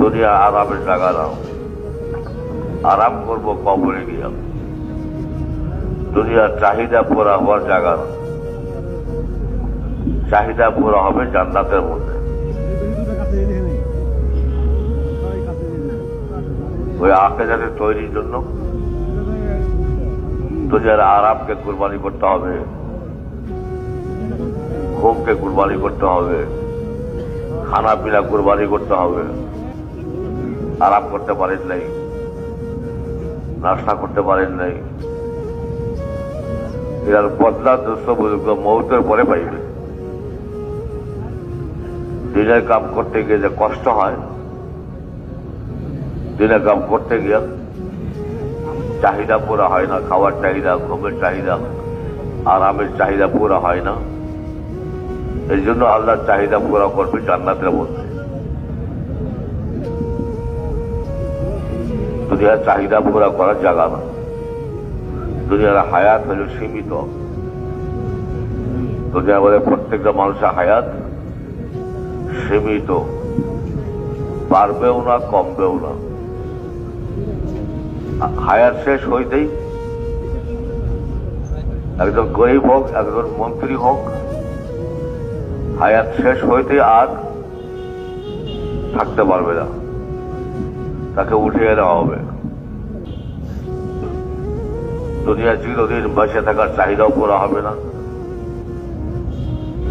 দুনিয়া আরামের জায়গা নাও আরাম করব কবরে গিয়া। দুনিয়ার চাহিদা পুরা হওয়ার জায়গা চাহিদা পুরা হবে জান্নাতের মধ্যে। ওই আখেরাতে তৈরির জন্য দুনিয়ার আরামকে কুরবানি করতে হবে। ঘুমকে কুরবানি করতে হবে। পিনা কুরবানি করতে হবে। আরাম করতে পারেন নাই। নাস্তা করতে পারেন নাই। এর বদলা দোষ বুজুর্গ মৌতের পরে পাইবে। দিনের কাম করতে গিয়ে যে কষ্ট হয়, দিনের কাম করতে গিয়ে চাহিদা পুরা হয় না, খাওয়ার চাহিদা, ঘুমের চাহিদা, আরামের চাহিদা পুরা হয় না। এই জন্য আল্লাহর চাহিদা পুরা করবে জান্নাতের মধ্যে। দুনিয়ার চাহিদা পুরা করার জায়গা না। দুনিয়ার হায়াত হল সীমিত। দুনিয়ার মধ্যে প্রত্যেকটা মানুষের হায়াত সীমিত। পারবেও না, কমবেও না। হায়াত শেষ হইতেই একজন গরিব হোক, একজন মন্ত্রী হোক হায়াত শেষ হইতে আর থাকতে পারবে না। তাকে উঠিয়ে দেওয়া হবে। দুনিয়া চিরদিন বেঁচে থাকার চাহিদাও করা হবে না।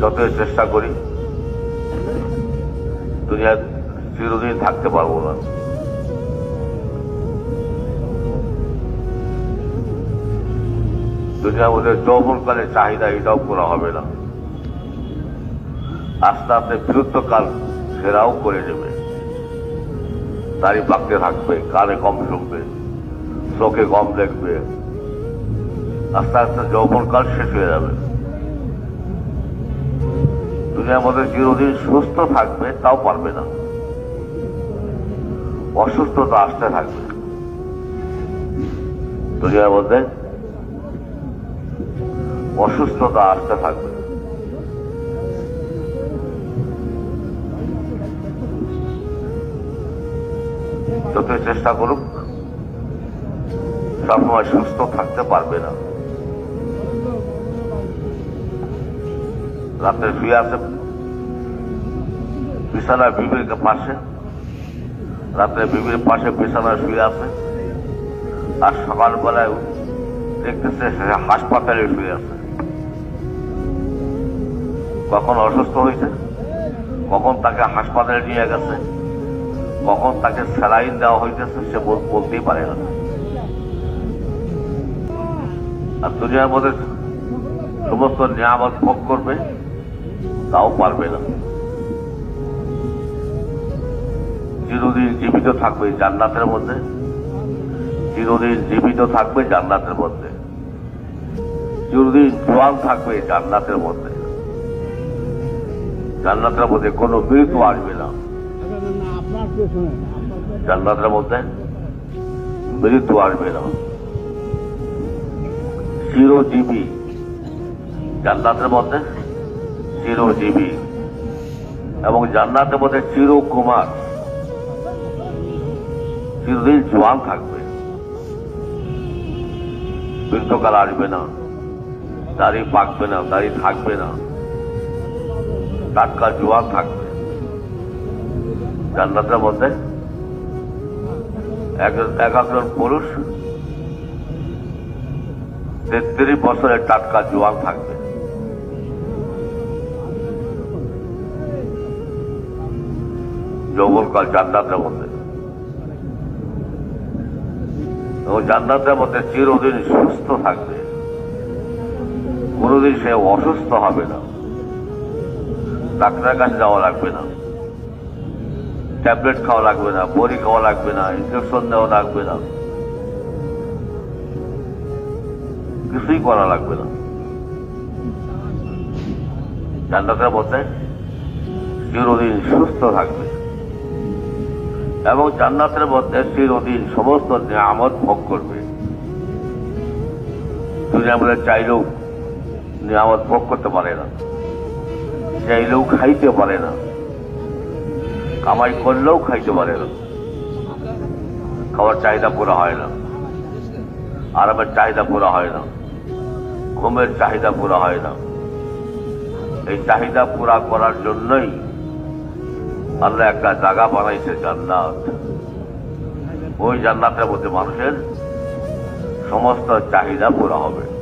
যতই চেষ্টা করি দুনিয়া চিরদিন থাকতে পারব না। দুনিয়ার মধ্যে যৌবনকালের চাহিদা এটাও করা হবে না। আস্তে আস্তে বিরুদ্ধকাল সেরাও করে নেবে। দাড়ি পাকতে থাকবে, কানে কম শুনবে চোখে কম দেখবে। আস্তে আস্তে যৌবনকাল শেষ হয়ে যাবে। দুনিয়ার মধ্যে চিরদিন সুস্থ থাকবে, তাও পারবে না। অসুস্থতা আসতে থাকবে। দুনিয়ার মধ্যে অসুস্থতা আসতে থাকবে। যতই চেষ্টা করুক, সবসময় সুস্থ থাকতে পারবে না। রাত্রে শুয়ে আছে বিছানায় বিবির পাশে রাত্রে বিবির পাশে বিছানায় শুয়ে আছে, আর সকালবেলায় দেখতেছে হাসপাতালে শুয়ে আছে। কখন অসুস্থ হয়েছে, কখন তাকে হাসপাতালে নিয়ে গেছে কখন তাকে স্যালাইন দেওয়া হইতেছে সে বলতেই পারে না। আর দুনিয়ার মধ্যে সমস্ত নিয়ামত ভোগ করবে, তাও পারবে না। চিরদিন জীবিত থাকবে জান্নাতের মধ্যে। চিরদিন জীবিত থাকবে জান্নাতের মধ্যে। চিরদিন জোয়ান থাকবে জান্নাতের মধ্যে। জান্নাতের মধ্যে কোনো মৃত্যু আসবে না। জান্নাতের মধ্যে মৃত্যু আসবে না চিরজীবী, জান্নাতের মধ্যে চিরজীবী এবং জান্নাতের মধ্যে চিরকুমার, চিরদিন জোয়ান থাকবে। বৃদ্ধকাল আসবে না, দাড়ি পাকবে না, দাড়ি থাকবে না। টাটকা জোয়ান থাকবে। জান্নাতের মধ্যে এক- এক একজন পুরুষ, তেত্রিশ বছরের টাটকা জোয়ান থাকবে। যৌবনকাল জান্নাতের মধ্যে এবং জান্নাতের মধ্যে চিরদিন সুস্থ থাকবে। কোনোদিন সে অসুস্থ হবে না। ডাক্তারের কাছে যাওয়া লাগবে না। ট্যাবলেট খাওয়া লাগবে না, বড়ি খাওয়া লাগবে না ইঞ্জেকশন দেওয়া লাগবে না। কিছুই করা লাগবে না। জান্নাতের মধ্যে চিরদিন সুস্থ থাকবে। এবং জান্নাতের মধ্যে চিরদিন সমস্ত নিয়ামত ভোগ করবে। দুনিয়ার মধ্যে চাইলেও নিয়ামত ভোগ করতে পারে না। চাইলেও খাইতে পারে না। কামাই করলেও খাইতে পারে না। খাওয়ার চাহিদা পুরো হয় না। আরামের চাহিদা পুরো হয় না। ঘুমের চাহিদা পুরো হয় না। এই চাহিদা পুরা করার জন্যই আল্লাহ একটা জায়গা বানাইছে জান্নাত। ওই জান্নাতের মধ্যে মানুষের সমস্ত চাহিদা পুরা হবে।